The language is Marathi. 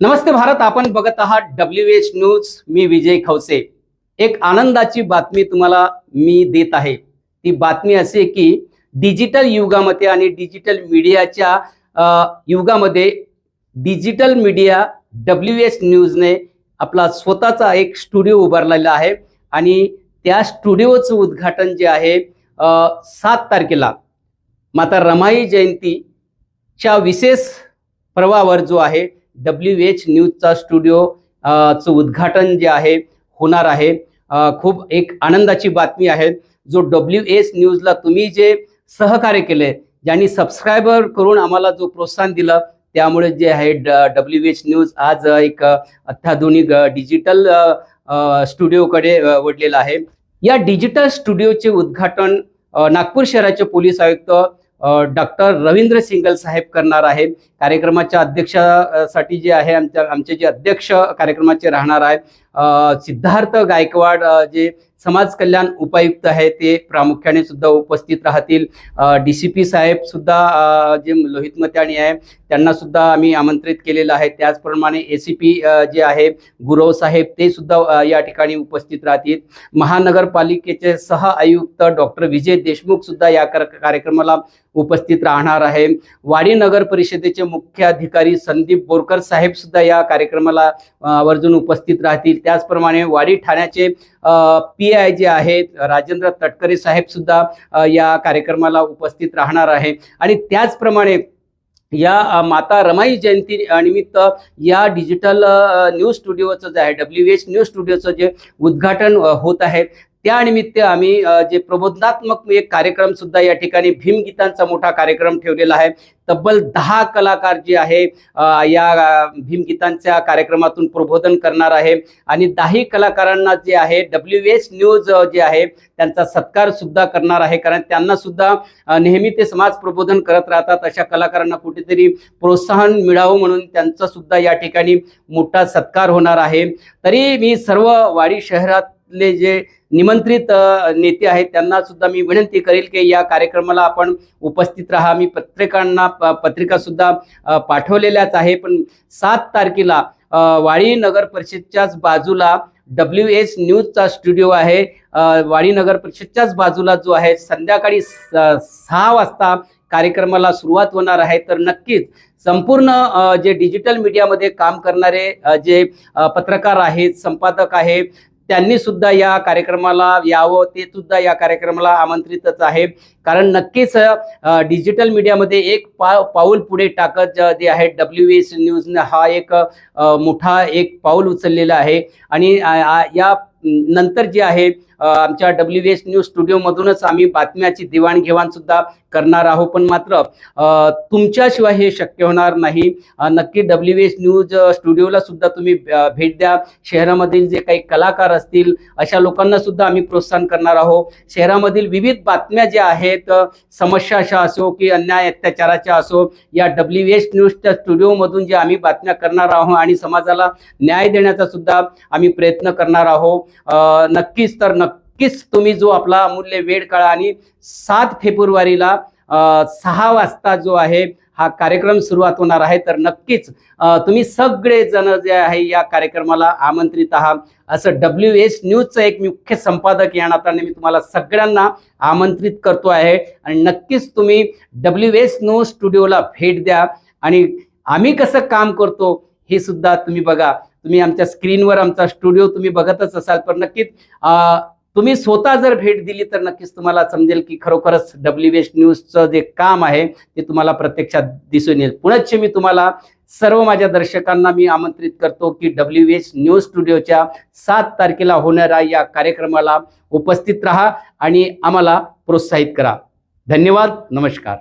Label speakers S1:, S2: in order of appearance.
S1: नमस्ते भारत आपण बघत आहात डब्ल्यू एच न्यूज मी विजय खवसे. एक आनंदाची बातमी तुम्हाला मी देत आहे. ती बातमी अशी आहे की डिजिटल युगामध्ये आणि डिजिटल मीडियाच्या युगामध्ये डिजिटल मीडिया डब्ल्यू एच न्यूजने आपला स्वतःचा एक स्टुडिओ उभारलेला आहे. आणि त्या स्टुडिओचं उद्घाटन जे आहे सात तारखेला. माता रमाई जयंतीच्या विशेष पर्वावर जो आहे डब्ल्यू एच न्यूजचा स्टुडिओ चं उद्घाटन जे आहे होणार आहे. खूप एक आनंदाची बातमी आहे. जो डब्ल्यू एच न्यूजला तुम्ही जे सहकार्य केले ज्यांनी सबस्क्रायबर करून आम्हाला जो प्रोत्साहन दिलं त्यामुळे जे आहे ड डब्ल्यू एच न्यूज आज एक अत्याधुनिक डिजिटल स्टुडिओकडे वडलेला वळलेला आहे. या डिजिटल स्टुडिओचे उद्घाटन नागपूर शहराचे पोलीस आयुक्त डॉक्टर रवींद्र सिंगल साहेब करणार आहे कार्यक्रमाच्या अध्यक्षासाठी जे आहे आमच्या आमचे जे अध्यक्ष कार्यक्रमाचे राहणार आहे सिद्धार्थ गायकवाड जे समाज कल्याण उपायुक्त आहे ते प्रामुख्याने सुद्धा उपस्थित राहतील. डी सी पी साहेब सुद्धा जे लोहित मत्याणी आहे त्यांना सुद्धा आम्ही आमंत्रित केलेलं आहे. त्याचप्रमाणे ए सी पी जे आहे गुरव साहेब ते सुद्धा या ठिकाणी उपस्थित राहतील. महानगरपालिकेचे सह आयुक्त डॉक्टर विजय देशमुख सुद्धा या कार्यक्रमाला उपस्थित राहणार आहे. वाडी नगर परिषदेचे मुख्य अधिकारी संदीप बोरकर साहेब सुद्धा या कार्यक्रमाला आवर्जून उपस्थित राहतील. त्याचप्रमाणे वाडी ठाण्याचे पी आय जे आहेत राजेंद्र तटकरे साहेब सुद्धा या कार्यक्रमाला उपस्थित राहणार आहे. आणि त्याचप्रमाणे या माता रमाई जयंती निमित्त या डिजिटल न्यूज स्टुडिओचं जे आहे डब्ल्यू एच न्यूज स्टुडिओचं जे उद्घाटन होत आहे त्यानिमित्त आम्ही जे प्रबोधनात्मक एक कार्यक्रम सुद्धा या ठिकाणी भीमगीतांचा मोठा कार्यक्रम ठेवलेला आहे. तब्बल दहा कलाकार जे आहे या भीमगीतांच्या कार्यक्रमातून प्रबोधन करणार आहे. आणि दहाही कलाकारांना जे आहे डब्ल्यू एच न्यूज जे आहे त्यांचा सत्कार सुद्धा करणार आहे. कारण त्यांना सुद्धा नेहमी ते समाज प्रबोधन करत राहतात. अशा कलाकारांना कुठेतरी प्रोत्साहन मिळावं म्हणून त्यांचा सुद्धा या ठिकाणी मोठा सत्कार होणार आहे. तरी मी सर्व वाडी शहरात शहरातले जे निमंत्रित नेते आहेत त्यांना सुद्धा मी विनंती करेल की या कार्यक्रमाला आपण उपस्थित राहा. मी पत्रकारांना प- पत्रिका सुद्धा पाठवलेल्याच आहे. पण सात तारखेला वाळी नगर परिषदच्याच बाजूला डब्ल्यू एस न्यूजचा स्टुडिओ आहे. अ, वाडी नगर परिषदच्याच बाजूला जो आहे संध्याकाळी स- सहा वाजता कार्यक्रमाला सुरुवात होणार आहे. तर नक्कीच संपूर्ण जे डिजिटल मीडियामध्ये काम करणारे जे पत्रकार आहेत संपादक आहेत त्यांनी सुद्धा या कार्यक्रमाला यावं ते सुद्धा या कार्यक्रमाला आमंत्रितच आहे. कारण नक्कीच डिजिटल मीडियामध्ये एक पा पाऊल पुढे टाकत ज- जे आहे डब्ल्यू एस न्यूजनं हा एक मोठा एक पाऊल उचललेला आहे. आणि या नंतर जे आहे आमच्या डब्ल्यू एस न्यूज स्टुडिओमधूनच आम्ही बातम्याची देवाणघेवाण सुद्धा करणार आहोत. पण मात्र तुमच्याशिवाय हे शक्य होणार नाही. नक्की डब्ल्यू एस न्यूज स्टुडिओला सुद्धा तुम्ही भेट द्या. शहरामधील जे काही कलाकार असतील अशा लोकांना सुद्धा आम्ही प्रोत्साहन करणार आहोत. शहरामधील विविध बातम्या ज्या आहेत समस्या अशा असो की अन्याय अत्याचाराच्या असो या डब्ल्यू एस न्यूजच्या स्टुडिओमधून जे आम्ही बातम्या करणार आहोत आणि समाजाला न्याय देण्याचा सुद्धा आम्ही प्रयत्न करणार आहोत. नक्कीच तर नक्कीच तुम्ही जो आपला अमूल्य वेळ काढा आणि सात फेब्रुवारीला सहा वाजता जो आहे हा कार्यक्रम सुरुवात होणार आहे. तर नक्कीच तुम्ही सगळे जण जे आहे या कार्यक्रमाला आमंत्रित आहात. असं डब्ल्यू एस न्यूजचं एक मुख्य संपादक या नात्याने मी तुम्हाला सगळ्यांना आमंत्रित करतो आहे. आणि नक्कीच तुम्ही डब्ल्यू एस न्यूज स्टुडिओला भेट द्या. आणि आम्ही कसं काम करतो हे सुद्धा तुम्ही बघा. तुम्ही आमच्या स्क्रीनवर आमचा स्टुडिओ तुम्ही बघतच असाल. पण नक्कीच तुम्ही स्वतः जर भेट दिली तर नक्कीच तुम्हाला समजेल की खरोखरच डब्ल्यू एच न्यूजचं जे काम आहे ते तुम्हाला प्रत्यक्षात दिसून येईल. पुनश्च मी तुम्हाला सर्व माझ्या दर्शकांना मी आमंत्रित करतो की डब्ल्यू एच न्यूज स्टुडिओच्या सात तारखेला होणाऱ्या या कार्यक्रमाला उपस्थित राहा आणि आम्हाला प्रोत्साहित करा. धन्यवाद. नमस्कार.